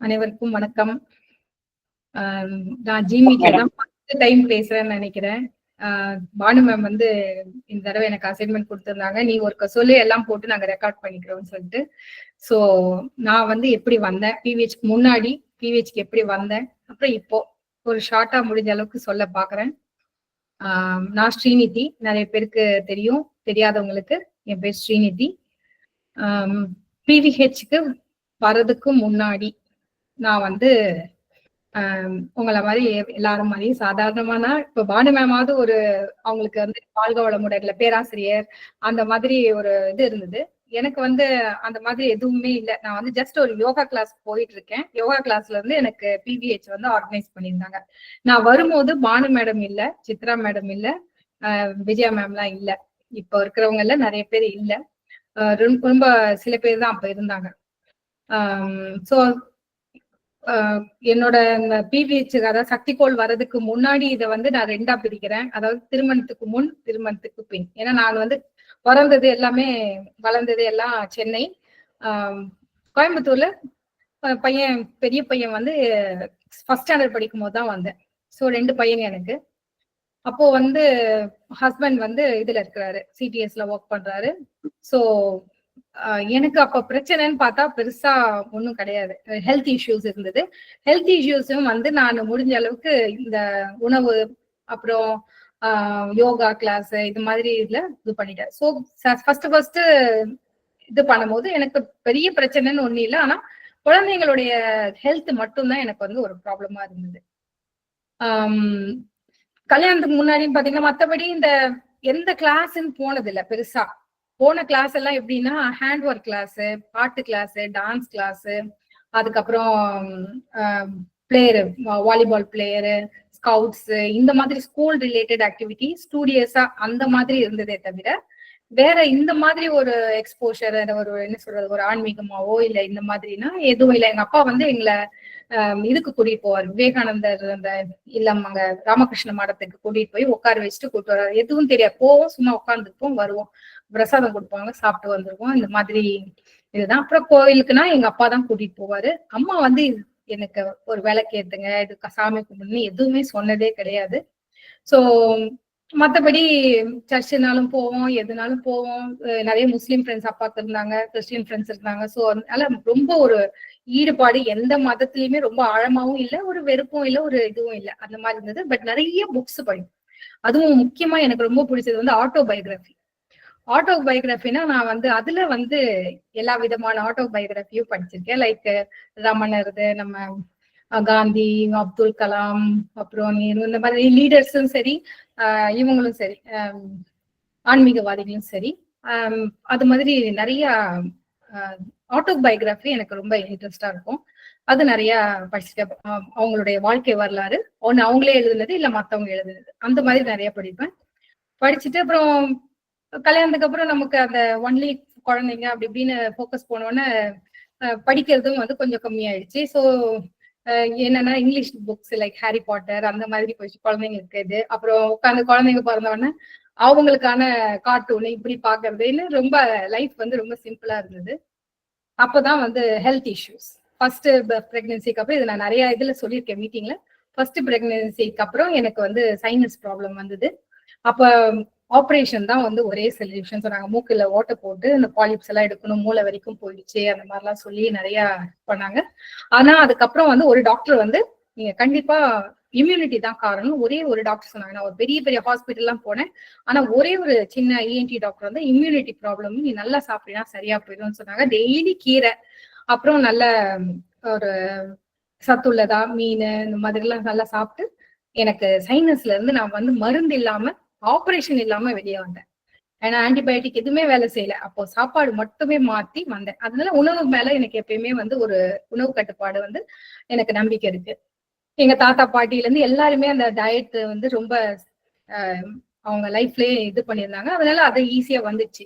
அனைவருக்கும் வணக்கம். நான் ஜி மீட்ல தான் ஃபர்ஸ்ட் டைம் பேசுறேன்னு நினைக்கிறேன். பானு மேம் வந்து இந்த தடவை எனக்கு அசைன்மெண்ட் கொடுத்திருந்தாங்க. நீ ஒரு சொல்லி எல்லாம் போட்டு நாங்க ரெக்கார்ட் பண்ணிக்கிறோம்னு சொல்லிட்டு. சோ நான் வந்து எப்படி வந்தேன்? பிவிஹெச்க்கு முன்னாடி பிவிஹெச்க்கு எப்படி வந்தேன்? அப்புறம் இப்போ ஒரு ஷார்ட்டா முடிஞ்ச அளவுக்கு சொல்ல பாக்குறேன். நான் ஸ்ரீநிதி. நிறைய பேருக்கு தெரியும் தெரியாதவங்களுக்கு என் பேர் ஸ்ரீநிதி. பிவிஹெச்க்கு வர்றதுக்கு முன்னாடி நான் வந்து உங்களை மாதிரி எல்லாரும் மாதிரி சாதாரணமான இப்ப பானு மேமாவது ஒரு அவங்களுக்கு வந்து வாழ்க வளமுடன்ல பேராசிரியர் அந்த மாதிரி ஒரு இது இருந்தது. எனக்கு வந்து அந்த மாதிரி எதுவுமே இல்லை. நான் வந்து ஜஸ்ட் ஒரு யோகா கிளாஸ் போயிட்டு இருக்கேன். யோகா கிளாஸ்ல இருந்து எனக்கு பிவிஹெச் வந்து ஆர்கனைஸ் பண்ணியிருந்தாங்க. நான் வரும்போது பானு மேடம் இல்ல சித்ரா மேடம் இல்ல விஜயா மேம்லாம் இல்ல. இப்போ இருக்கிறவங்க எல்லாம் நிறைய பேர் இல்லை. ரொம்ப ரொம்ப சில பேர் தான் அப்ப இருந்தாங்க. ஸோ என்னோட இந்த பிவிஹெச் அதாவது சக்திகோள் வர்றதுக்கு முன்னாடி இதை வந்து நான் ரெண்டா பிரிக்கிறேன். அதாவது திருமணத்துக்கு முன் திருமணத்துக்கு பின். ஏன்னா நான் வந்து பிறந்தது எல்லாமே வளர்ந்தது எல்லாம் சென்னை. ஆஹ் கோயம்புத்தூர்ல பையன் பெரிய பையன் வந்து ஃபர்ஸ்ட் ஸ்டாண்டர்ட் படிக்கும் போது தான் வந்தேன். ஸோ ரெண்டு பையன் எனக்கு. அப்போ வந்து ஹஸ்பண்ட் வந்து இதுல இருக்கிறாரு சிடிஎஸ்ல ஒர்க் பண்றாரு. ஸோ எனக்கு அப்ப பிரச்சனைன்னு பார்த்தா பெருசா ஒன்றும் கிடையாது. ஹெல்த் இஷ்யூஸ் இருந்தது. ஹெல்த் இஷ்யூஸும் வந்து நான் முடிஞ்ச அளவுக்கு இந்த உணவு அப்புறம் ஆஹ் யோகா கிளாஸ் இது மாதிரி இதுல இது பண்ணிட்டேன். ஸோ ஃபர்ஸ்ட் ஃபர்ஸ்ட் இது பண்ணும்போது எனக்கு பெரிய பிரச்சனைன்னு ஒண்ணு இல்லை. ஆனா குழந்தைங்களுடைய ஹெல்த் மட்டும்தான் எனக்கு வந்து ஒரு ப்ராப்ளமா இருந்தது. கல்யாணத்துக்கு முன்னாடின்னு பாத்தீங்கன்னா மத்தபடி இந்த எந்த கிளாஸ்ன்னு போனது இல்ல பெருசா. போன கிளாஸ் எல்லாம் எப்படின்னா ஹேண்ட் ஒர்க் கிளாஸ் பாட்டு கிளாஸ் டான்ஸ் கிளாஸ் அதுக்கப்புறம் பிளேயரு வாலிபால் பிளேயரு ஸ்கவுட்ஸ் இந்த மாதிரி ஸ்கூல் ரிலேட்டட் ஆக்டிவிட்டி ஸ்டூடியஸா அந்த மாதிரி இருந்ததே தவிர வேற இந்த மாதிரி ஒரு எக்ஸ்போஷர் ஒரு என்ன சொல்றது ஒரு ஆன்மீகமாவோ இல்ல இந்த மாதிரினா எதுவும் இல்லை. எங்க அப்பா வந்து எங்களை இதுக்கு கூட்டிட்டு போவார். விவேகானந்தர் அந்த இல்லம் அங்க ராமகிருஷ்ண மடத்துக்கு கூட்டிட்டு போய் உட்கார வச்சுட்டு கூட்டு வர்றாரு. எதுவும் தெரியாது. போவோம் சும்மா உட்காந்துருப்போம் வருவோம். பிரசாதம் கொடுப்பாங்க சாப்பிட்டு வந்துருவோம். இந்த மாதிரி இதுதான். அப்புறம் கோயிலுக்குன்னா எங்க அப்பா தான் கூட்டிட்டு போவாரு. அம்மா வந்து எனக்கு ஒரு விளக்கு ஏத்துங்க இது சாமி கும்பிடுன்னு எதுவுமே சொன்னதே கிடையாது. சோ மத்தபடி சர்ச்சுனாலும் போவோம் எதுனாலும் போவோம். நிறைய முஸ்லீம் ஃப்ரெண்ட்ஸ் அப்பாக்கு இருந்தாங்க கிறிஸ்டியன் ஃப்ரெண்ட்ஸ் இருந்தாங்க. சோ அதனால ரொம்ப ஒரு ஈடுபாடு எந்த மதத்திலயுமே ரொம்ப ஆழமாவும் இல்ல ஒரு வெறுப்பும் இல்ல ஒரு இதுவும் இல்ல. அந்த மாதிரி இருந்தது. பட் நிறைய புக்ஸ் படிக்கும் அதுவும் முக்கியமா எனக்கு ரொம்ப பிடிச்சது வந்து ஆட்டோபயோகிராஃபி ஆட்டோபயோகிராஃபினா நான் வந்து அதுல வந்து எல்லா விதமான ஆட்டோ பயோகிராஃபியும் படிச்சிருக்கேன். லைக் ரமணர்து நம்ம காந்தி அப்துல் கலாம் அப்புறம் நேரு இந்த மாதிரி லீடர்ஸும் சரி இவங்களும் சரி ஆன்மீகவாதிகளும் சரி. அது மாதிரி நிறைய ஆட்டோபயோகிராஃபி எனக்கு ரொம்ப இன்ட்ரெஸ்டா இருக்கும். அது நிறைய படிச்சுட்டேன் அவங்களுடைய வாழ்க்கை வரலாறு. ஒன்னு அவங்களே எழுதுனது இல்ல மத்தவங்க எழுதுனது. அந்த மாதிரி நிறைய படிப்பேன். படிச்சுட்டு அப்புறம் கல்யாணத்துக்கு அப்புறம் நமக்கு அந்த ஒன்லி குழந்தைங்க அப்படி இப்படின்னு ஃபோக்கஸ் போனோடனே படிக்கிறதும் வந்து கொஞ்சம் கம்மியாயிடுச்சு. ஸோ என்னன்னா English books like Harry Potter அந்த மாதிரி போயிடுச்சு குழந்தைங்க இருக்கிறது அப்புறம் உட்காந்து குழந்தைங்க பிறந்த உடனே அவங்களுக்கான கார்ட்டூன் இப்படி பாக்குறதுன்னு ரொம்ப லைஃப் வந்து ரொம்ப சிம்பிளா இருந்தது. அப்பதான் வந்து ஹெல்த் இஷ்யூஸ் ஃபர்ஸ்ட் பிரெக்னன்சிக்கு அப்புறம் இது நான் நிறைய இதுல சொல்லியிருக்கேன் மீட்டிங்ல ஃபர்ஸ்ட் பிரெக்னன்சிக்கு அப்புறம் எனக்கு வந்து சைனஸ் ப்ராப்ளம் வந்தது. அப்போ ஆப்ரேஷன் தான் வந்து ஒரே சொல்யூஷன் சொன்னாங்க. மூக்கில் ஓட்டை போட்டு இந்த பாலிப்ஸ் எல்லாம் எடுக்கணும் மூளை வரைக்கும் போயிடுச்சு அந்த மாதிரிலாம் சொல்லி நிறைய பண்ணாங்க. ஆனா அதுக்கப்புறம் வந்து ஒரு டாக்டர் வந்து நீங்க கண்டிப்பா இம்யூனிட்டி தான் காரணம். ஒரே ஒரு டாக்டர் சொன்னாங்க. நான் ஒரு பெரிய பெரிய ஹாஸ்பிட்டல்லாம் போனேன். ஆனா ஒரே ஒரு சின்ன இஎன்டி டாக்டர் வந்து இம்யூனிட்டி ப்ராப்ளம் நீ நல்லா சாப்பிட்டீங்கன்னா சரியா போயிடும்னு சொன்னாங்க. டெய்லி கீரை அப்புறம் நல்ல ஒரு சத்துள்ளதா மீன் இந்த மாதிரிலாம் நல்லா சாப்பிட்டு எனக்கு சைனஸ்ல இருந்து நான் வந்து மருந்து இல்லாம ஆப்ரேஷன் இல்லாம வெளியே வந்தேன். ஏன்னா ஆன்டிபயோட்டிக் எதுவுமே வேலை செய்யல. அப்போ சாப்பாடு மட்டுமே மாத்தி வந்தேன். அதனால உணவு மேல எனக்கு எப்பயுமே வந்து ஒரு உணவு கட்டுப்பாடு வந்து எனக்கு நம்பிக்கை இருக்கு. எங்க தாத்தா பாட்டில இருந்து எல்லாருமே அந்த டயட் வந்து ரொம்ப அவங்க லைஃப்லயே இது பண்ணியிருந்தாங்க. அதனால அது ஈஸியா வந்துச்சு.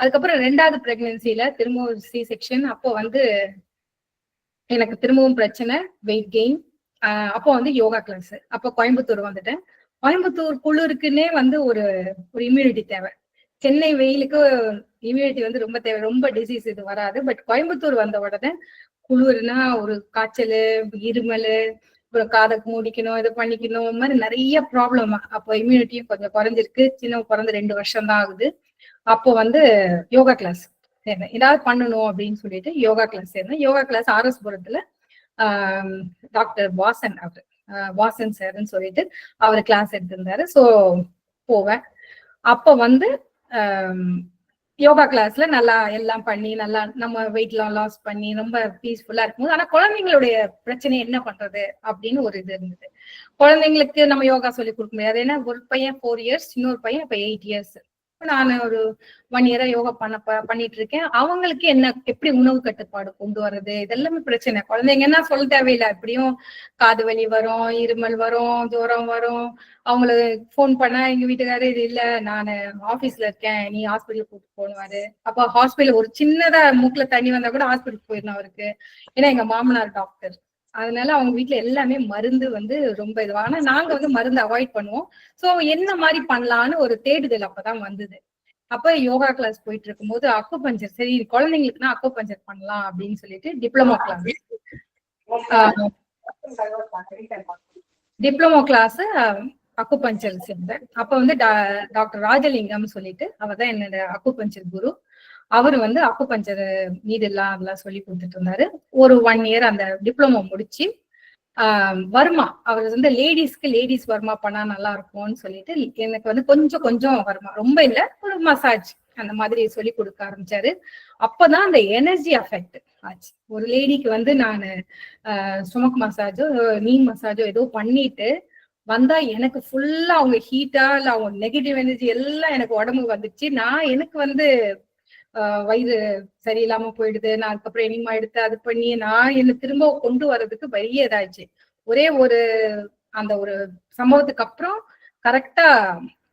அதுக்கப்புறம் ரெண்டாவது பிரெக்னன்சில திரும்பவும் சி செக்ஷன் அப்போ வந்து எனக்கு திரும்பவும் பிரச்சனை வெயிட் கெயின் அப்போ வந்து யோகா கிளாஸ் அப்போ கோயம்புத்தூர் வந்துட்டேன். கோயம்புத்தூர் குளிருக்குன்னே வந்து ஒரு ஒரு இம்யூனிட்டி தேவை. சென்னை வெயிலுக்கு இம்யூனிட்டி வந்து ரொம்ப தேவை. ரொம்ப டிசீஸ் இது வராது. பட் கோயம்புத்தூர் வந்த உடனே குளிர்னா ஒரு காய்ச்சல் இருமல் அப்புறம் காதை மூடிக்கணும் இது பண்ணிக்கணும் இந்த மாதிரி நிறைய ப்ராப்ளம் அப்போ இம்யூனிட்டியும் கொஞ்சம் குறைஞ்சிருக்கு. சின்ன பிறந்து ரெண்டு வருஷம் தான் ஆகுது. அப்போ வந்து யோகா கிளாஸ் சேர்ந்தேன். ஏதாவது பண்ணணும் அப்படின்னு சொல்லிட்டு யோகா கிளாஸ் சேர்ந்தேன். யோகா கிளாஸ் ஆர்எஸ்புரத்துல டாக்டர் வாசன் அவர். வாசன் சார்னு சொல்லிட்டு அவர் கிளாஸ் எடுத்திருந்தாரு. ஸோ போவேன். அப்போ வந்து யோகா கிளாஸ்ல நல்லா எல்லாம் பண்ணி நல்லா நம்ம வெயிட்லாம் லாஸ் பண்ணி ரொம்ப பீஸ்ஃபுல்லா இருக்கும்போது ஆனா குழந்தைங்களுடைய பிரச்சனை என்ன பண்றது அப்படின்னு ஒரு இது இருந்தது. குழந்தைங்களுக்கு நம்ம யோகா சொல்லி கொடுக்க முடியாது. ஏன்னா ஒரு பையன் ஃபோர் இயர்ஸ் இன்னொரு பையன் இப்ப எயிட் இயர்ஸ் நான் ஒரு ஒன் இயரா யோகா பண்ண பண்ணிட்டு இருக்கேன் அவங்களுக்கு என்ன எப்படி உணவு கட்டுப்பாடு கொண்டு வர்றது? இதெல்லாமே பிரச்சனை. குழந்தைங்க என்ன சொல்ல தேவையில்லை. எப்படியும் காது வலி வரும் இருமல் வரும் ஜூரம் வரும். அவங்களுக்கு ஃபோன் பண்ணா எங்க வீட்டுக்காரரு இது இல்ல நான் ஆபீஸ்ல இருக்கேன். நீ ஹாஸ்பிட்டல் கூட்டு போனுவாரு அப்ப ஹாஸ்பிட்டல் ஒரு சின்னதா மூக்குல தண்ணி வந்தா கூட ஹாஸ்பிட்டல் போயிடணும் அவருக்கு. ஏன்னா எங்க மாமனார் டாக்டர் அதனால அவங்க வீட்டுல எல்லாமே மருந்து வந்து ரொம்ப இது ஆனா நாங்க வந்து மருந்து அவாய்ட் பண்ணுவோம். சோ என்ன மாதிரி பண்ணலான்னு ஒரு தேடுதல் அப்பதான் வந்தது. அப்ப யோகா கிளாஸ் போயிட்டு இருக்கும்போது அக்கு பஞ்சர் சரி குழந்தைங்களுக்குன்னா அக்கு பஞ்சர் பண்ணலாம் அப்படின்னு சொல்லிட்டு diploma class diploma class acupuncture சேர்ந்தேன். அப்ப வந்து டாக்டர் ராஜலிங்கம் சொல்லிட்டு அவர் தான் என்னோட அக்கு பஞ்சர் குரு. அவர் வந்து அக்கு பஞ்சர் மீது எல்லாம் அதெல்லாம் சொல்லி கொடுத்துட்டு இருந்தாரு. ஒரு ஒன் இயர் அந்த டிப்ளமோ முடிச்சு ஆஹ் வர்மா. அவர் வந்து லேடிஸ்க்கு லேடிஸ் வர்மா பண்ணா நல்லா இருக்கும்னு சொல்லிட்டு எனக்கு வந்து கொஞ்சம் கொஞ்சம் வர்மா. ரொம்ப இல்ல ஒரு மசாஜ் அந்த மாதிரி சொல்லி கொடுக்க ஆரம்பிச்சாரு. அப்பதான் அந்த எனர்ஜி அஃபெக்ட் ஆச்சு. ஒரு லேடிக்கு வந்து நான் ஸ்டொமக் மசாஜோ நீ மசாஜோ ஏதோ பண்ணிட்டு வந்தா எனக்கு ஃபுல்லா அவங்க ஹீட்டா இல்ல அவங்க நெகட்டிவ் எனர்ஜி எல்லாம் எனக்கு உடம்பு வந்துச்சு. நான் எனக்கு வந்து வயிறு சரியில்லாம போயிடுது. நான் அதுக்கப்புறம் இனிமா எடுத்து அது பண்ணி நான் என்ன திரும்ப கொண்டு வர்றதுக்கு பெரிய இதாச்சு ஒரே ஒரு அந்த ஒரு சம்பவத்துக்கு அப்புறம் கரெக்டா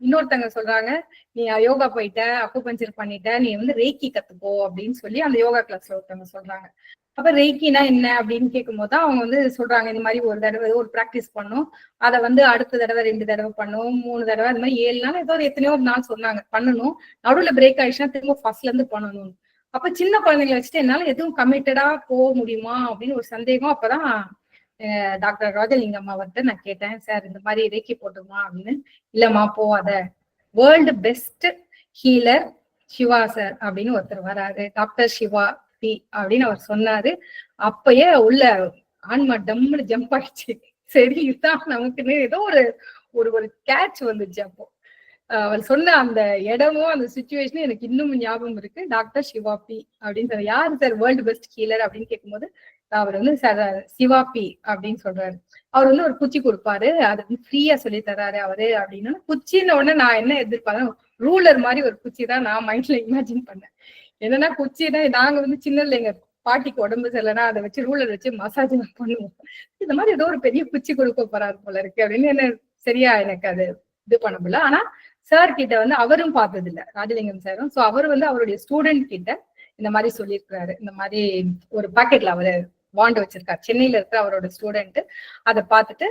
இன்னொருத்தங்க சொல்றாங்க நீ யோகா போயிட்ட அக்குபஞ்சர் பண்ணிட்ட நீ வந்து ரேக்கி கத்துக்கோ அப்படின்னு சொல்லி அந்த யோகா கிளாஸ்ல ஒருத்தவங்க சொல்றாங்க. அப்ப ரேக்கினா என்ன அப்படின்னு கேட்கும் போது அவங்க வந்து சொல்றாங்க இந்த மாதிரி ஒரு தடவை ஒரு ப்ராக்டிஸ் பண்ணும். அதை வந்து அடுத்த தடவை ரெண்டு தடவை பண்ணும் மூணு தடவை இந்த மாதிரி ஏழு நாள் ஏதோ ஒரு எத்தனையோ ஒரு நாள் சொன்னாங்க. பண்ணணும். நடுவுல பிரேக் ஆயிடுச்சுன்னா திரும்ப ஃபர்ஸ்ட்ல இருந்து பண்ணணும். அப்ப சின்ன குழந்தைங்களை வச்சுட்டு என்னால எதுவும் கமிட்டடா போக முடியுமா அப்படின்னு ஒரு சந்தேகம் அப்பதான் டாக்டர் ராஜலிங்கம் அவர்கிட்ட நான் கேட்டேன். சார் இந்த மாதிரி ரேக்கி போட்டுமா அப்படின்னு. இல்லம்மா போவாத world best healer Siva sir அப்படின்னு ஒருத்தர் வராரு. டாக்டர் சிவா பி அப்படின்னு அவர் சொன்னாரு. அப்பயே உள்ள ஆன்மா டம்னு ஜம்ப் ஆயிடுச்சு. சரி இதுதான் நமக்குன்னு ஏதோ ஒரு ஒரு ஒரு கேட்ச் வந்துச்சு அப்போ. அவர் சொன்ன அந்த இடமும் அந்த சுச்சுவேஷனும் எனக்கு இன்னும் ஞாபகம் இருக்கு. டாக்டர் சிவா பி அப்படின்னு யாரு சார் வேர்ல்டு பெஸ்ட் ஹீலர் அப்படின்னு கேட்கும்போது அவர் வந்து சிவாபி அப்படின்னு சொல்றாரு. அவர் வந்து ஒரு குச்சி கொடுப்பாரு. அது வந்து ஃப்ரீயா சொல்லி தராரு அவரு அப்படின்னு. குச்சின்னு உடனே நான் என்ன எதிர்பார்த்தேன் ரூலர் மாதிரி ஒரு குச்சி தான் நான் மைண்ட்ல இமேஜின் பண்ணேன். என்னன்னா குச்சினா நாங்க வந்து சின்ன இல்லைங்க பாட்டிக்கு உடம்பு சரியில்லைன்னா அதை வச்சு ரூலர் வச்சு மசாஜ் பண்ணுவோம். இந்த மாதிரி ஏதோ ஒரு பெரிய குச்சி கொடுக்க போறாரு போல இருக்கு அப்படின்னு என்ன சரியா எனக்கு அது இது பண்ண முடியல. ஆனா சார் கிட்ட வந்து அவரும் பார்த்தது இல்ல ராஜலிங்கம் சாரும் சோ அவர் வந்து அவருடைய ஸ்டூடெண்ட் கிட்ட இந்த மாதிரி சொல்லியிருக்கிறாரு. இந்த மாதிரி ஒரு பாக்கெட்ல அவரு வாண்ட் வச்சிருக்காரு. சென்னையில இருக்கிற அவரோட ஸ்டூடெண்ட் அதை பார்த்துட்டு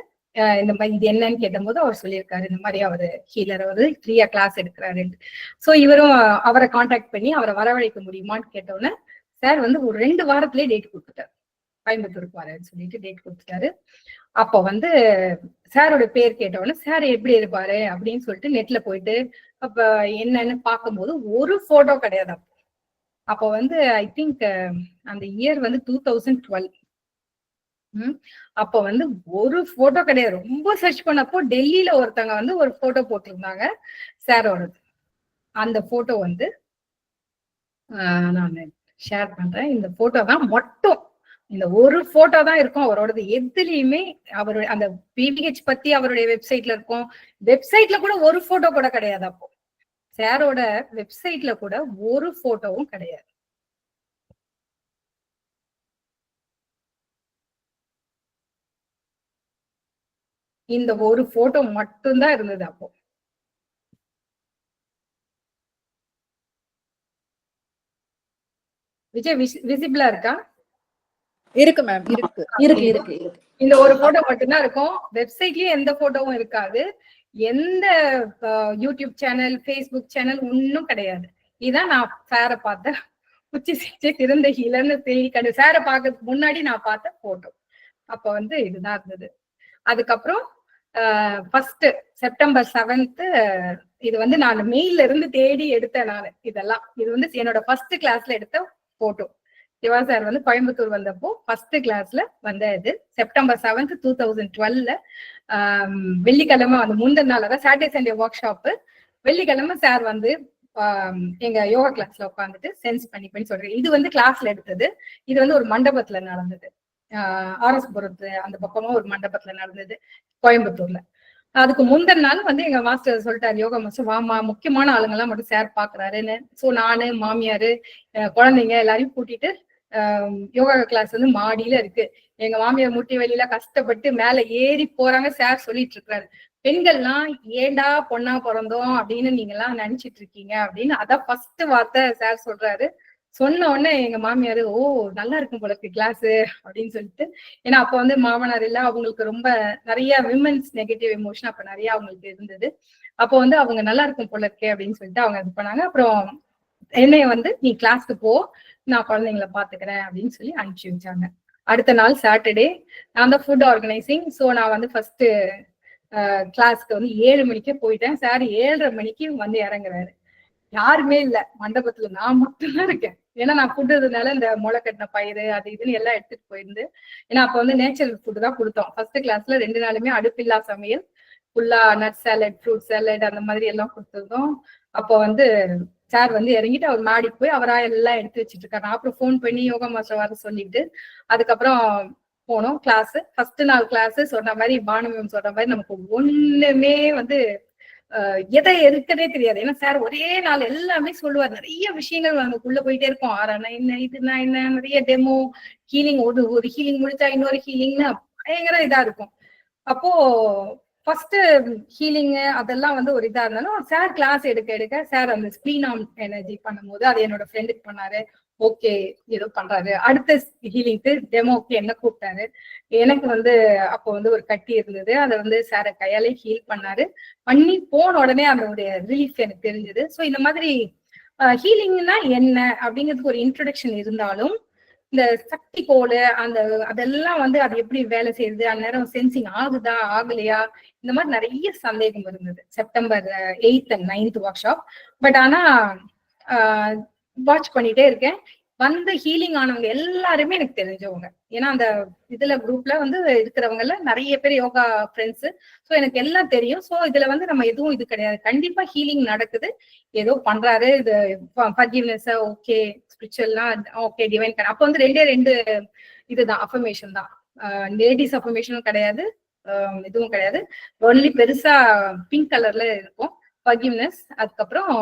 இந்த மாதிரி இது என்னன்னு கேட்டபோது அவர் சொல்லியிருக்காரு இந்த மாதிரி அவரு ஹீலர் அவரு ஃப்ரீயா கிளாஸ் எடுக்கிறாரு சோ இவரும் அவரை காண்டாக்ட் பண்ணி அவரை வரவழைக்க முடியுமான்னு கேட்டோன்னே சார் வந்து ஒரு ரெண்டு வாரத்திலேயே டேட் கொடுத்துட்டாரு. கோயம்புத்தூருக்கு வரேன்னு சொல்லிட்டு டேட் கொடுத்துட்டாரு. அப்போ வந்து சாரோட பேர் கேட்டவொடனே சார் எப்படி இருப்பாரு? அப்படின்னு சொல்லிட்டு நெட்ல போயிட்டு அப்ப என்னன்னு பார்க்கும்போது ஒரு போட்டோ கிடையாது அப்போ. அப்போ வந்து ஐ திங்க் அந்த இயர் வந்து டூ தௌசண்ட் டுவெல் அப்ப வந்து ஒரு போட்டோ கிடையாது. ரொம்ப சர்ச் பண்ணப்போ டெல்லியில ஒருத்தங்க வந்து ஒரு போட்டோ போட்டிருந்தாங்க சாரோடது. அந்த போட்டோ வந்து நான் ஷேர் பண்றேன். இந்த போட்டோ தான் மட்டும். இந்த ஒரு போட்டோ தான் இருக்கும் அவரோடது. எதுலயுமே அவருடைய அந்த பிபிஹெச் பத்தி அவருடைய வெப்சைட்ல இருக்கும். வெப்சைட்ல கூட ஒரு போட்டோ கூட கிடையாது அப்போ. சாரோட வெப்சைட்ல கூட ஒரு போட்டோவும் கிடையாது. இந்த ஒரு போட்டோ மட்டும்தான் இருந்தது அப்போ. விஜய் விசிபிளா இருக்கா? இருக்கு மேம் இருக்கு. இருக்கு இருக்கு இந்த ஒரு போட்டோ மட்டும்தான் இருக்கும். வெப்சைட்லயும் எந்த போட்டோவும் இருக்காது. எந்த யூடியூப் சேனல் ஃபேஸ்புக் சேனல் ஒன்னும் கிடையாது. இதான் நான் சாரை பார்த்த உச்சி சிச்சை திறந்த இளன்னு தேடி கண்டு சாரை பார்க்கறதுக்கு முன்னாடி நான் பார்த்த போட்டோ அப்ப வந்து இதுதான் இருந்தது. அதுக்கப்புறம் ஃபர்ஸ்ட் செப்டம்பர் செவன்த் இது வந்து நான் மெயில இருந்து தேடி எடுத்தேன் நான் இதெல்லாம். இது வந்து என்னோட ஃபர்ஸ்ட் கிளாஸ்ல எடுத்த போட்டோ சிவா சார் வந்து கோயம்புத்தூர் வந்தப்போ ஃபர்ஸ்ட் கிளாஸ்ல வந்த இது. செப்டம்பர் செவன்த் டூ தௌசண்ட் டுவெல்ல வெள்ளிக்கிழமை வந்து முந்தின நாள் தான் சாட்டர்டே சண்டே ஒர்க் ஷாப்பு வெள்ளிக்கிழமை சார் வந்து எங்க யோகா கிளாஸ்ல உட்காந்துட்டு சென்ஸ் பண்ணி பண்ணி சொல்றேன். இது வந்து கிளாஸ்ல எடுத்தது. இது வந்து ஒரு மண்டபத்துல நடந்தது. ஆர்எஸ் புரத்து அந்த பக்கமா ஒரு மண்டபத்துல நடந்தது கோயம்புத்தூர்ல. அதுக்கு முந்தின நாள் வந்து எங்க மாஸ்டர் சொல்லிட்டாரு யோகா மாஸ்டர் வாமா முக்கியமான ஆளுங்கெல்லாம் மட்டும் சார் பாக்குறாருன்னு. சோ நானு மாமியாரு குழந்தைங்க எல்லாரையும் கூட்டிட்டு ஆஹ் யோகா கிளாஸ் வந்து மாடியில இருக்கு. எங்க மாமியார் முட்டி வெளியில கஷ்டப்பட்டு மேல ஏறி போறாங்க சார் சொல்லிட்டு இருக்காரு. பெண்கள்லாம் ஏண்டா பொண்ணா பிறந்தோம் அப்படின்னு நீங்க எல்லாம் நினைச்சிட்டு இருக்கீங்க? அப்படின்னு அதான் ஃபர்ஸ்ட் வார்த்தை சார் சொல்றாரு. சொன்ன உடனே எங்க மாமியார் ஓ நல்லா இருக்கும் போல இருக்கு கிளாஸ் அப்படின்னு சொல்லிட்டு. ஏன்னா அப்ப வந்து மாமனார் இல்ல அவங்களுக்கு ரொம்ப நிறைய விமன்ஸ் நெகட்டிவ் எமோஷன் அப்ப நிறைய அவங்களுக்கு இருந்தது. அப்போ வந்து அவங்க நல்லா இருக்கும் போல இருக்கே அப்படின்னு சொல்லிட்டு அவங்க இது பண்ணாங்க. அப்புறம் என்னைய வந்து நீ கிளாஸ்க்கு போ நான் குழந்தைங்கள பாத்துக்கிறேன் அப்படின்னு சொல்லி அனுப்பிச்சு வச்சாங்க. அடுத்த நாள் சாட்டர்டே நான் தான் ஃபுட் ஆர்கனைசிங் ஸோ நான் வந்து ஃபர்ஸ்ட் கிளாஸ்க்கு வந்து ஏழு மணிக்கே போயிட்டேன். சார் ஏழரை மணிக்கு வந்து இறங்குறாரு. யாருமே இல்ல. மண்டபத்துல நான் மட்டும்தான் இருக்கேன். ஏன்னா நான் ஃபுட் இதனால இந்த முளை கட்டின பயிறு அது இதுன்னு எல்லாம் எடுத்துட்டு போயிருந்து ஏன்னா அப்ப வந்து நேச்சுரல் ஃபுட் தான் கொடுத்தோம். ஃபர்ஸ்ட் கிளாஸ்ல ரெண்டு நாளுமே அடுப்பில்லா சமையல் ஃபுல்லா நட் சாலட் ஃப்ரூட் சாலட் அந்த மாதிரி எல்லாம் கொடுத்துருந்தோம். அப்போ வந்து சார் வந்து இறங்கிட்டு அவர் மாடிக்கு போய் அவரா எல்லாம் எடுத்து வச்சுட்டு இருக்காரு. அப்புறம் ஃபோன் பண்ணி யோகா மாஸ்டர் வர சொல்லிட்டு அதுக்கப்புறம் போனோம் கிளாஸ் ஃபர்ஸ்ட் நாள் கிளாஸ் சொன்ன மாதிரி பானு மேம் சொல்ற மாதிரி நமக்கு ஒண்ணுமே வந்து எதை இருக்குன்னே தெரியாது. ஏன்னா சார் ஒரே நாள் எல்லாமே சொல்லுவார். நிறைய விஷயங்கள் நமக்குள்ள போயிட்டே இருக்கும். ஆறானா என்ன இதுனா என்ன நிறைய டெமோ ஹீலிங் ஒரு ஒரு ஹீலிங் முடிச்சா இன்னொரு ஹீலிங்னு பயங்கர இதா இருக்கும். அப்போ ஃபர்ஸ்ட் ஹீலிங் அதெல்லாம் வந்து ஒரு இதா இருந்தாலும் சார் கிளாஸ் எடுக்க எடுக்க சார் அந்த ஸ்கிரீன் ஆன் எனர்ஜி பண்ணும்போது அது என்னோட ஃப்ரெண்டுக்கு பண்ணாரு. ஓகே ஏதோ பண்றாரு. அடுத்த ஹீலிங்க்கு டெமோக்கு என்ன கூப்பிட்டாரு? எனக்கு வந்து அப்போ வந்து ஒரு கட்டி இருந்தது. அதை வந்து சார கையாலே ஹீல் பண்ணாரு. பண்ணி போன உடனே அதனுடைய ரிலீஃப் எனக்கு தெரிஞ்சது. ஸோ இந்த மாதிரி ஹீலிங்னா என்ன? அப்படிங்கிறதுக்கு ஒரு இன்ட்ரடக்ஷன் இருந்தாலும் இந்த சக்தி கோடு அந்த அதெல்லாம் வந்து அது எப்படி வேலை செய்யுது? அந்நேரம் சென்சிங் ஆகுதா? ஆகலையா? இந்த மாதிரி நிறைய சந்தேகம் இருந்தது. September eighth and ninth workshop but ஆனா வாட்ச் பண்ணிட்டே இருக்கேன். வந்து ஹீலிங் ஆனவங்க எல்லாருமே எனக்கு தெரிஞ்சவங்க. ஏன்னா அந்த இதுல குரூப்ல வந்து இருக்கிறவங்கல நிறைய பேர் யோகா ஃப்ரெண்ட்ஸ் ஸோ எனக்கு எல்லாம் தெரியும். ஸோ இதுல வந்து நம்ம எதுவும் இது கிடையாது. கண்டிப்பா ஹீலிங் நடக்குது. ஏதோ பண்றாரு. இது ஃபர்கிவ்னஸ் ஓகே ஸ்பிரிச்சுவல்லாம் ஓகே டிவைன் அப்போ வந்து ரெண்டே ரெண்டு இதுதான் அஃபர்மேஷன் தான். லேடிஸ் அஃபர்மேஷனும் கிடையாது. இதுவும் கிடையாது. ஒன்லி பெருசா பிங்க் கலர்ல இருக்கும். ஃபர்கிவ்னஸ் அதுக்கப்புறம்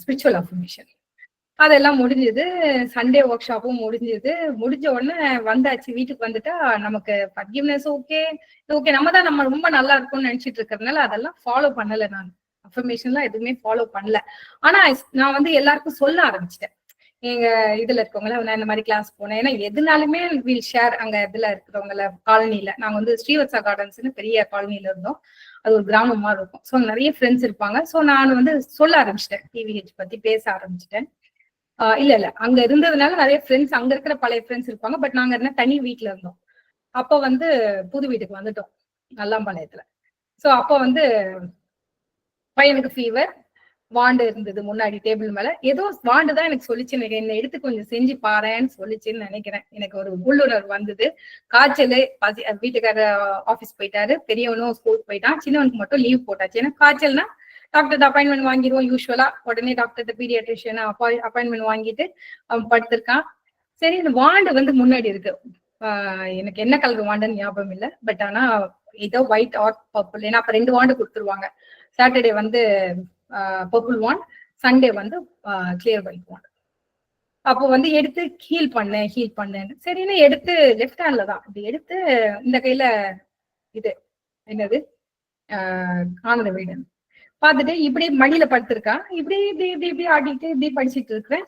ஸ்பிரிச்சுவல் அஃபர்மேஷன் அதெல்லாம் முடிஞ்சது. சண்டே ஒர்க் ஷாப்பும் முடிஞ்சது. முடிஞ்ச உடனே வந்தாச்சு. வீட்டுக்கு வந்துட்டா நமக்கு ஃபர்கிவ்னஸ் ஓகே ஓகே நம்ம தான் நம்ம ரொம்ப நல்லா இருக்கும்னு நினைச்சிட்டு இருக்கிறதுனால அதெல்லாம் ஃபாலோ பண்ணல நான். அஃபர்மேஷன்லாம் எதுவுமே ஃபாலோ பண்ணல. ஆனா நான் வந்து எல்லாருக்கும் சொல்ல ஆரம்பிச்சிட்டேன். எங்க இதுல இருக்கவங்கள நான் இந்த மாதிரி கிளாஸ் போனேன். ஏன்னா எதுனாலுமே வில் ஷேர் அங்க இதுல இருக்கிறவங்கள காலனில. நாங்க வந்து ஸ்ரீவத்சா கார்டன்ஸ்னு பெரிய காலனில இருந்தோம். அது ஒரு கிராமமா இருக்கும். ஸோ நிறைய ஃப்ரெண்ட்ஸ் இருப்பாங்க. ஸோ நான் வந்து சொல்ல ஆரம்பிச்சிட்டேன். டிவிஹெச் பத்தி பேச ஆரம்பிச்சிட்டேன். ஆஹ் இல்ல இல்ல. அங்க இருந்ததுனால நிறைய ஃப்ரெண்ட்ஸ் அங்க இருக்கிற பழைய ஃப்ரெண்ட்ஸ் இருப்பாங்க. பட் நாங்க இருந்தா தனி வீட்ல இருந்தோம். அப்ப வந்து புது வீட்டுக்கு வந்துட்டோம். நல்லாம்பாளையத்துல. சோ அப்ப வந்து பையனுக்கு ஃபீவர் வாண்டு இருந்தது முன்னாடி டேபிள் மேல. ஏதோ வாண்டு தான் எனக்கு சொல்லிச்சு எனக்கு என்னை எடுத்து கொஞ்சம் செஞ்சு பாறேன்னு சொல்லிச்சுன்னு நினைக்கிறேன். எனக்கு ஒரு உள்ளுணர்வு வந்தது. காய்ச்சல் பசி வீட்டுக்காரர் ஆபீஸ் போயிட்டாரு. பெரியவனும் ஸ்கூலுக்கு போயிட்டான். சின்னவனுக்கு மட்டும் லீவ் போட்டாச்சு. ஏன்னா காய்ச்சல்னா டாக்டர் அப்பாயின்மெண்ட் வாங்கிடுவோம் யூஸ்வலா உடனே டாக்டர் பீடியாட்ரிஷியன் அப்பாயின்மெண்ட் வாங்கிட்டு அவன் படுத்திருக்கான். சரி இந்த வாண்டு வந்து முன்னாடி இருக்கு. எனக்கு என்ன கலர் வாண்டுன்னு ஞாபகம் இல்லை. பட் ஆனா ஏதோ ஒயிட் ஆர் பர்பிள் ஏன்னா அப்ப ரெண்டு வாண்டு கொடுத்துருவாங்க. சாட்டர்டே வந்து பர்பிள் வாண்ட் சண்டே வந்து கிளியர் ஒயிட் வாண்ட் அப்போ வந்து எடுத்து ஹீல் பண்ணேன் ஹீல் பண்ணேன் சரின்னு எடுத்து லெஃப்ட் ஹேண்ட்ல தான். இப்படி எடுத்து இந்த கையில இது என்னது? ஆஹ் ஆனந்த வீடன் பார்த்துட்டு இப்படி மடியில படுத்திருக்கா. இப்படி இப்படி இப்படி இப்படி ஆடிட்டு இப்படி படிச்சுட்டு இருக்கிறேன்.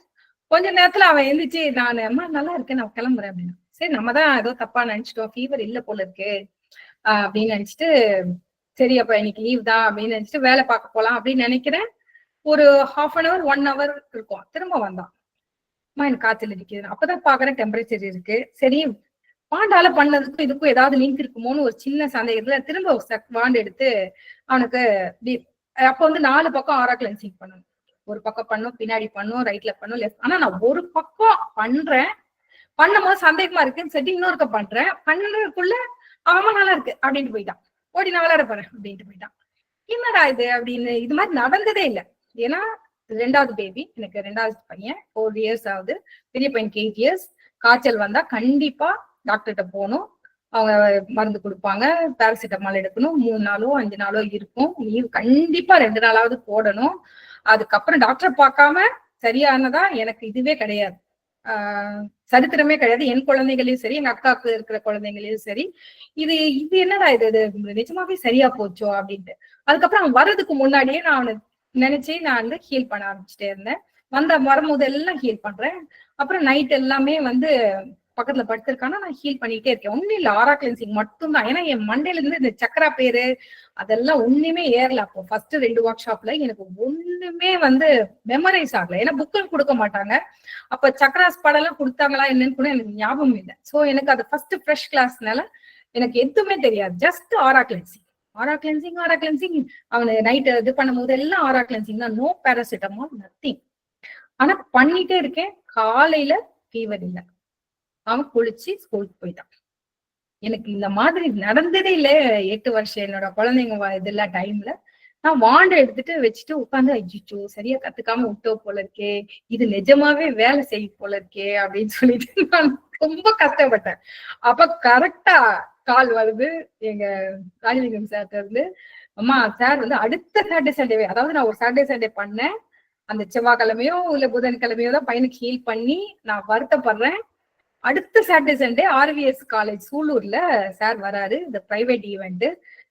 கொஞ்ச நேரத்துல அவன் எழுந்திரிச்சு நான் அம்மா நல்லா இருக்கேன் நான் கிளம்புறேன் அப்படின்னா. சரி நம்ம தான் ஏதோ தப்பா நினைச்சிட்டோம். ஃபீவர் இல்ல போல இருக்கு. அப்படின்னு நினைச்சிட்டு சரி அப்ப இன்னைக்கு லீவ் தான் அப்படின்னு நினைச்சிட்டு வேலை பார்க்க போலாம் அப்படின்னு நினைக்கிறேன். ஒரு half an hour one hour இருக்கும். திரும்ப வந்தான். அம்மா எனக்கு காத்துல அடிக்குது. அப்பதான் பாக்குறேன் டெம்பரேச்சர் இருக்கு. சரி பாண்டால பண்ணதுக்கும் இதுக்கும் ஏதாவது லிங்க் இருக்குமோன்னு ஒரு சின்ன சந்தேகத்துல திரும்ப ஒரு செக் வாண்டு எடுத்து அவனுக்கு அப்ப வந்து நாலு பக்கம் ஆரா கிளென்சிங் பண்ணணும். ஒரு பக்கம் பண்ணும் பின்னாடி பண்ணும் ரைட்ல பண்ணும் லெஃப்ட் ஆனா நான் ஒரு பக்கம் பண்றேன். பண்ணும்போது சந்தேகமா இருக்குன்னு சொல்லி இன்னொருக்க பண்றேன். பண்றதுக்குள்ள ஆமா நல்லா இருக்கு அப்படின்ட்டு போயிட்டான். ஓடி நான் விளையாட போறேன் அப்படின்ட்டு போயிட்டான். என்னடா இது அப்படின்னு இது மாதிரி நடந்ததே இல்லை. ஏன்னா ரெண்டாவது பேபி எனக்கு ரெண்டாவது பையன் ஃபோர் இயர்ஸ் ஆகுது. பெரிய பையனுக்கு எயிட் இயர்ஸ் காய்ச்சல் வந்தா கண்டிப்பா டாக்டர்கிட்ட போகணும். அவங்க மருந்து கொடுப்பாங்க பேராசிட்டமால் எடுக்கணும். மூணு நாளோ அஞ்சு நாளோ இருக்கும். லீவ் கண்டிப்பா ரெண்டு நாளாவது போடணும். அதுக்கப்புறம் டாக்டரை பார்க்காம சரியானதா எனக்கு இதுவே கிடையாது. சரித்திரமே கிடையாது. என் குழந்தைகளையும் சரி எங்க அக்காவுக்கு இருக்கிற குழந்தைங்களையும் சரி. இது இது என்னடா இது? இது நிஜமாவே சரியா போச்சோ அப்படின்ட்டு. அதுக்கப்புறம் அவன் வர்றதுக்கு முன்னாடியே நான் அவனை நினைச்சு நான் வந்து ஹீல் பண்ண ஆரம்பிச்சுட்டே இருந்தேன். வந்த வரும்போது எல்லாம் ஹீல் பண்றேன். அப்புறம் நைட் எல்லாமே வந்து பக்கத்துல படுத்திருக்கானா நான் ஹீல் பண்ணிட்டே இருக்கேன். ஒண்ணும் இல்ல ஆரா கிளென்சிங் மட்டும் தான் ஏன்னா என் மண்டையில இருந்து இந்த சக்கரா பேரு அதெல்லாம் ஒண்ணுமே ஏறல அப்போ. ஃபர்ஸ்ட் ரெண்டு ஒர்க் ஷாப்ல எனக்கு ஒண்ணுமே வந்து மெமரைஸ் ஆகல. ஏன்னா புக்கும் கொடுக்க மாட்டாங்க. அப்ப சக்கராஸ் படம் கொடுத்தாங்களா என்னன்னு கூட எனக்கு ஞாபகம் இல்லை. சோ எனக்கு அது ஃபர்ஸ்ட் ஃப்ரெஷ் கிளாஸ்னால எனக்கு எதுவுமே தெரியாது. Just aura cleansing aura cleansing aura cleansing அவனை நைட் இது பண்ணும்போது எல்லாம் ஆரா கிளென்சிங் தான். நோ பேராசிட்டமால் நத்திங் ஆனா பண்ணிட்டே இருக்கேன். காலையில ஃபீவர் இல்லை. அவன் குளிச்சு ஸ்கூலுக்கு போயிட்டான். எனக்கு இந்த மாதிரி நடந்ததே இல்லை எட்டு வருஷம் என்னோட குழந்தைங்க இதெல்லாம் டைம்ல நான் வாண்டை எடுத்துட்டு வச்சுட்டு உட்காந்து அஜிச்சோ சரியா கத்துக்காம விட்டோ போல இருக்கே இது நிஜமாவே வேலை செய்யும் போல இருக்கே அப்படின்னு சொல்லிட்டு நான் ரொம்ப கஷ்டப்பட்டேன். அப்ப கரெக்டா கால் வருது எங்க ராஜலிங்கம் சார்ட்ட இருந்து அம்மா சார் வந்து அடுத்த சாட்டர்டே சண்டே அதாவது நான் ஒரு சாட்டர்டே சண்டே பண்ணேன். அந்த செவ்வாய்க்கிழமையோ இல்ல புதன்கிழமையோ தான் பையனுக்கு ஹீல் பண்ணி நான் வருத்தப்படுறேன். அடுத்த சாட்டர்டே சண்டே ஆர்விஎஸ் காலேஜ் சூலூர்ல சார் வராரு. இந்த பிரைவேட் ஈவெண்ட்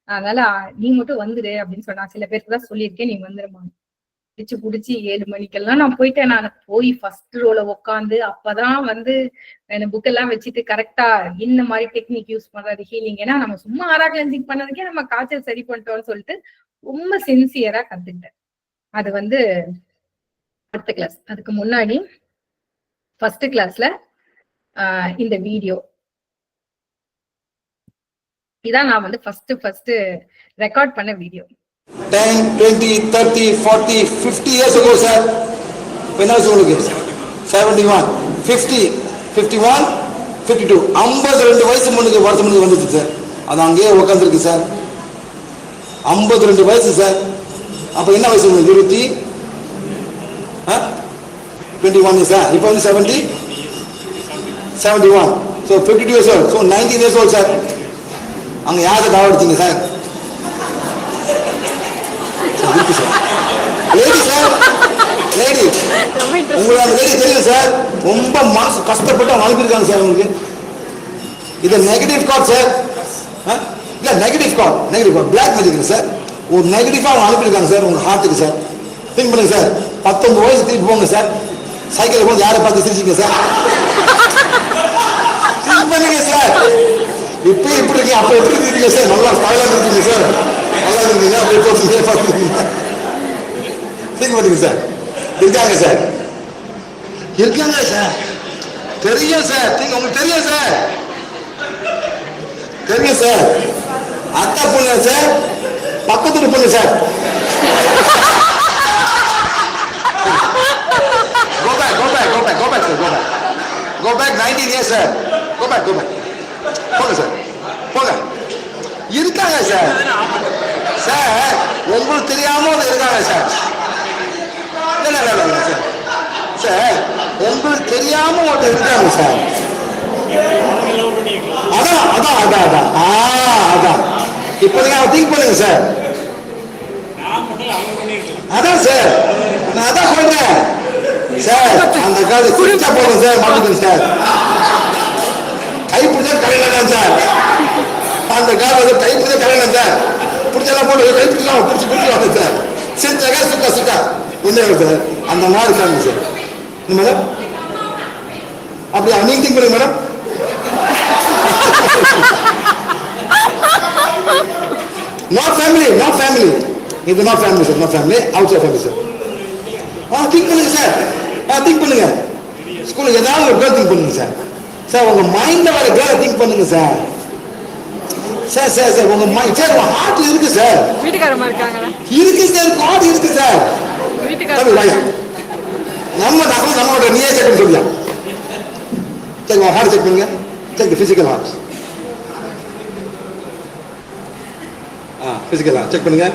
அதனால நீ மட்டும் வந்துரு அப்படின்னு சொன்னா சில பேருக்கு தான் சொல்லியிருக்கேன் நீ வந்துருமா பிடிச்சு பிடிச்சி ஏழு மணிக்கெல்லாம் நான் போயிட்டேன். நான் போய் ஃபர்ஸ்ட் ரோல உட்காந்து அப்பதான் வந்து புக் எல்லாம் வச்சுட்டு கரெக்டா இந்த மாதிரி டெக்னிக் யூஸ் பண்றது ஹீலிங் ஏன்னா நம்ம சும்மா ஆரா கிளென்சிங் பண்ணதுக்கே நம்ம காய்ச்சல் சரி பண்ணிட்டோம்னு சொல்லிட்டு ரொம்ப சின்சியரா கத்துக்கிட்டேன். அது வந்து அடுத்த கிளாஸ் அதுக்கு முன்னாடி ஃபர்ஸ்ட் கிளாஸ்ல இந்த வீடியோ. இதான் நான் வந்து ஃபர்ஸ்ட் ஃபர்ஸ்ட் ரெக்கார்ட் பண்ண வீடியோ. 10 20 30 40 50 years சார் என்ன when I one fifty fifty one fifty two 52 ரெண்டு வயசு முன்னுக்கு வருஷம் முன்னுக்கு வந்துச்சு சார் அது அங்கேயே உட்காந்துருக்கு சார் ஐம்பத்தி ரெண்டு வயசு சார் அப்போ என்ன வயசு இருபத்தி டுவெண்ட்டி ஒன் சார் இப்போ வந்து seventy 71 so 52 years old. So nineteen years old sir அங்கே யாரை தாவடிச்சீங்க சார் லேடி சார் லேடி உங்களுக்கு அந்த லேடி தெரியும் சார் ரொம்ப மனசு கஷ்டப்பட்டு அவங்க அனுப்பியிருக்காங்க சார் உங்களுக்கு இது நெகட்டிவ் கார்ட் சார் இல்லை negative card negative card black magic sir ஒரு நெகட்டிவாக அவங்க அனுப்பியிருக்காங்க சார் உங்கள் ஹார்ட்டுக்கு சார் திங்க் பண்ணுங்க சார் பத்தொன்பது வயசு திருப்பி போங்க சார் சைக்கிள் போது யாரை பார்த்து சிரிச்சிங்க சார் திங்க் பண்ணுங்க சார்? இப்போ எப்படி இருக்கீங்க? அப்போ எப்படி இருக்கீங்க சார்? நல்லா ஸ்டைலாக இருக்கீங்க சார். நல்லா இருக்கீங்க. அப்படியே போட்டு பார்த்துருக்கீங்க திங்க் பண்ணுங்க சார். இருக்காங்க சார். இருக்காங்க சார். தெரியும் சார். திங்க் உங்களுக்கு தெரியும் சார். தெரியும் சார். அக்கா பொண்ணு சார்? பக்கத்து பொண்ணு sir. Go back, go back, go back, go back, sir, go back. Go back. 19 years, sir. Go back, go back. போங்க சார் போங்க இருக்காங்க சார் சார் உங்களுக்கு தெரியாம இருக்காங்க சார் இல்லை சார் சார் உங்களுக்கு தெரியாம ஒருத்தர் இருக்காங்க சார் அதான் அதான் அதான் அதான். ஆ அதான். இப்போ நீங்க திங்க் பண்ணுங்க சார் அதான் சார் நான் அதான் சொல்றேன். சார் அந்த காது குறிச்சா போதும் சார் மாட்டுங்க சார் கை பிடிச்சா கலையில சார். அந்த கால் வந்து கை பிடிச்சா கலையில சார் பிடிச்சலாம் போட்டு கை பிடிச்சலாம் பிடிச்சி பிடிச்சலாம் சார். செஞ்சாக்கா சுக்கா சுக்கா என்ன சார்? அந்த மாதிரி இருக்காங்க சார். என்ன மேடம் அப்படியா நீங்க திங்க் பண்ணுங்க madam not family not family இது not family sir not family outside family sir ah think பண்ணுங்க சார் ஆ திங்க் பண்ணுங்க. ஸ்கூலுக்கு ஏதாவது ஒரு கேர்ள் திங்க் பண்ணுங்க சார் சார் உங்க மைண்ட்ல வர கேர்ள் திங்க் பண்ணுங்க சார் சார் சார் சார் உங்க மைண்ட் சார் உங்க ஹார்ட்ல இருக்கு சார் வீட்டுக்காரமா இருக்காங்களா? இருக்கு சார் காட் இருக்கு சார் நம்ம நகரம் நம்மளோட நீயே செக் சொல்லியா சரி உங்க ஹார்ட் செக் பண்ணுங்க. Check physical heart ah physical heart check பண்ணுங்க.